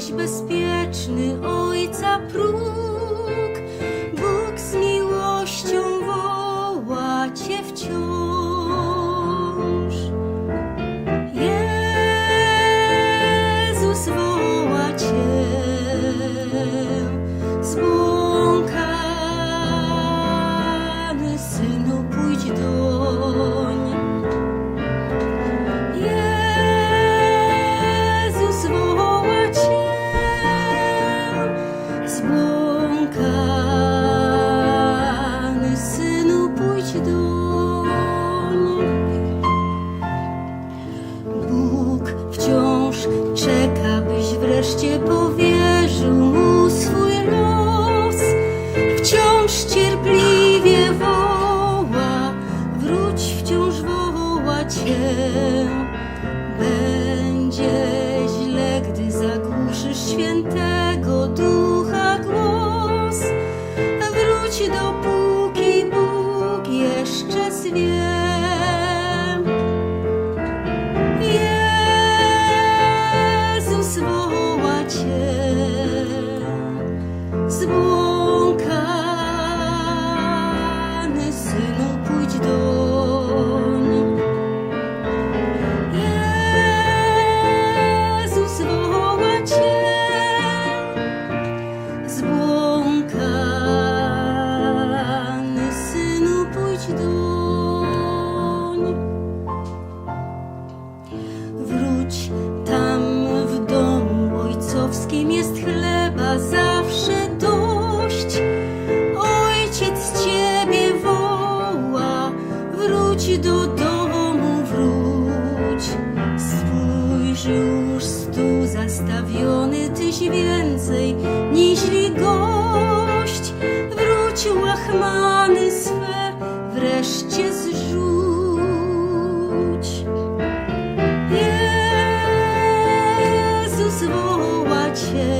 jesteś bezpieczny, Ojca próg. Bóg z miłością woła Cię wciąż. Jezus woła Cię, zbłąkany Synu, pójdź doń. Cię. Będzie źle, gdy zagłuszysz świętego Doń. Wróć tam w domu ojcowskim jest chleba zawsze dość. Ojciec ciebie woła, wróć do domu, wróć. Spójrz już stół zastawiony, tyś więcej niźli łachmany 不瓦解